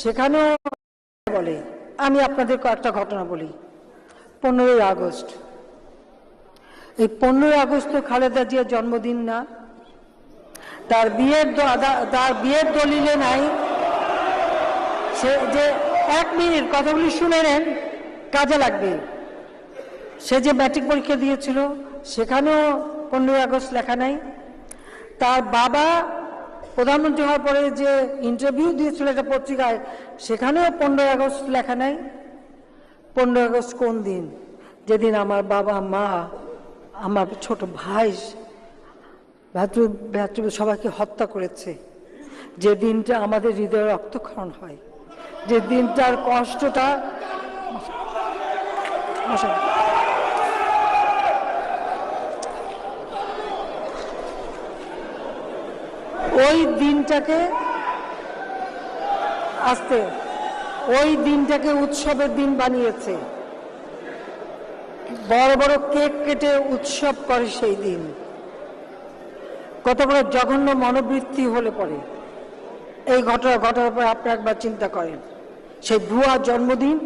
সেখানেও বলে, আমি আপনাদের কয়েকটা ঘটনা বলি। পনেরোই আগস্ট। এই পনেরোই আগস্ট তো খালেদা জিয়ার জন্মদিন না। তার বিয়ের তার বিয়ের দলিলে নাই। সে যে এক মিনিট, কথাগুলি শুনে নেন, কাজে লাগবে। সে যে ম্যাট্রিক পরীক্ষা দিয়েছিল, সেখানেও পনেরোই আগস্ট লেখা নাই। তার বাবা প্রধানমন্ত্রী হওয়ার পরে যে ইন্টারভিউ দিয়েছিল একটা পত্রিকায়, সেখানেও পনেরোই আগস্ট লেখা নাই। পনেরোই আগস্ট কোন দিন? যেদিন আমার বাবা, মা, আমার ছোট ভাই ভ্রাতৃ ভ্রাতৃ সবাইকে হত্যা করেছে। যে দিনটা আমাদের হৃদয়ে রক্তক্ষরণ হয়। যে দিনটার কষ্টটা বসেন। ওই দিনটাকে আস্তে, ওই দিনটাকে উৎসবের দিন বানিয়েছে। বড় বড় কেক কেটে উৎসব করে সেই দিন। কত বড় জঘন্য মনোবৃত্তি হলে পরে। এই ঘটনা ঘটার পর আপনি একবার চিন্তা করেন, সেই ভুয়া জন্মদিন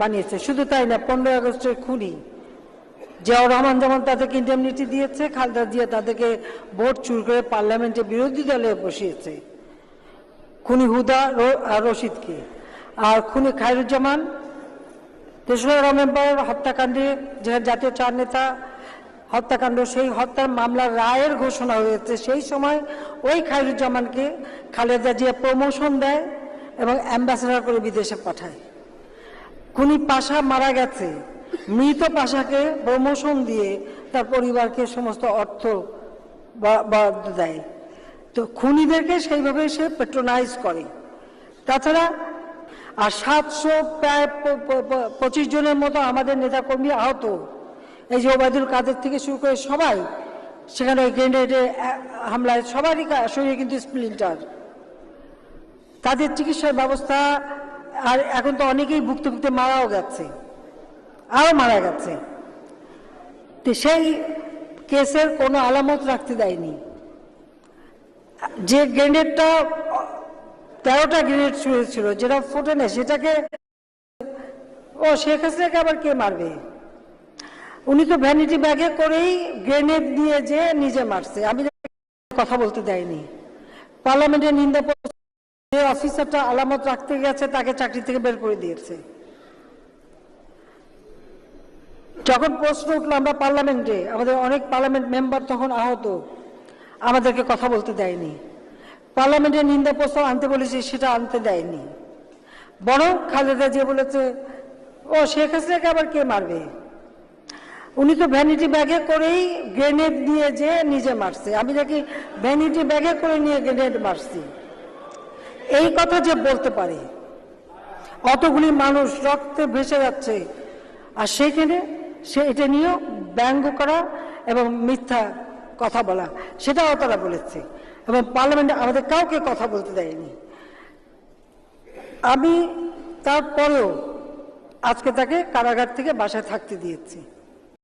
বানিয়েছে। শুধু তাই না, পনেরোই আগস্টের খুনি জিয়াউর রহমান যেমন তাদেরকে ইন্ডেমনিটি দিয়েছে, খালেদা জিয়া তাদেরকে ভোট চুর করে পার্লামেন্টে বিরোধী দলে বসিয়েছে। খুনি হুদা রশিদকে। আর খুনি খায়রুজ্জামান, তেসরা নভেম্বর হত্যাকাণ্ডে যে জাতীয় চার নেতা হত্যাকাণ্ড, সেই হত্যার মামলার রায়ের ঘোষণা হয়েছে। সেই সময় ওই খায়রুজ্জামানকে খালেদা জিয়া প্রমোশন দেয় এবং অ্যাম্বাসেডার করে বিদেশে পাঠায়। খুনি পাশা মারা গেছে। মৃত পাশাকে প্রমোশন দিয়ে তার পরিবারকে সমস্ত অর্থ বরাদ্দ দেয়। তো খুনিদেরকে সেইভাবে সে পেট্রোনাইজ করে। তাছাড়া, আর সাতশো প্রায় পঁচিশ জনের মতো আমাদের নেতাকর্মী আহত। এই যে ওবায়দুল কাদের থেকে শুরু করে সবাই, সেখানে ওই গ্রেনেডে হামলায় সবারই শরীরে কিন্তু স্প্লিন্টার। তাদের চিকিৎসার ব্যবস্থা, আর এখন তো অনেকেই ভুক্তভুক্তি মারাও গেছে আরও মারা গেছে। তো সেই কেসের কোনো আলামত রাখতে দেয়নি। যে গ্রেনেডটা, তেরোটা গ্রেনেড ছুঁড়েছিল যেটা ফোটে না, সেটাকে ও শেখ হাসিনাকে আবার কে মারবে? উনি তো ভ্যানিটি ব্যাগে করেই গ্রেনেড দিয়ে যে নিজে মারছে। আমি কথা বলতে দেয়নি। পার্লামেন্টের নিন্দা অফিসারটা আলামত রাখতে গেছে, তাকে চাকরি থেকে বের করে দিয়েছে। যখন প্রশ্ন উঠল আমরা পার্লামেন্টে, আমাদের অনেক পার্লামেন্ট মেম্বার তখন আহত। আমাদেরকে কথা বলতে দেয়নি। পার্লামেন্টের নিন্দা প্রস্তাব আনতে বলেছি, সেটা আনতে দেয়নি। বরং খালেদা যে বলেছে, ও শেখ হাসিনাকে আবার কে মারবে? উনি তো ভ্যানিটি ব্যাগে করেই গ্রেনেড দিয়ে যে নিজে মারছে। আমি নাকি ভ্যানিটি ব্যাগে করে নিয়ে গ্রেনেড মারছি। এই কথা যে বলতে পারে, অতগুলি মানুষ রক্তে ভেসে যাচ্ছে। আর সেখানে সে এটা নিয়েও ব্যঙ্গ করা এবং মিথ্যা কথা বলা, সেটাও তারা বলেছে। এবং পার্লামেন্টে আমাদের কাউকে কথা বলতে দেয়নি। আমি তারপরেও আজকে তাকে কারাগার থেকে বাসায় থাকতে দিয়েছি।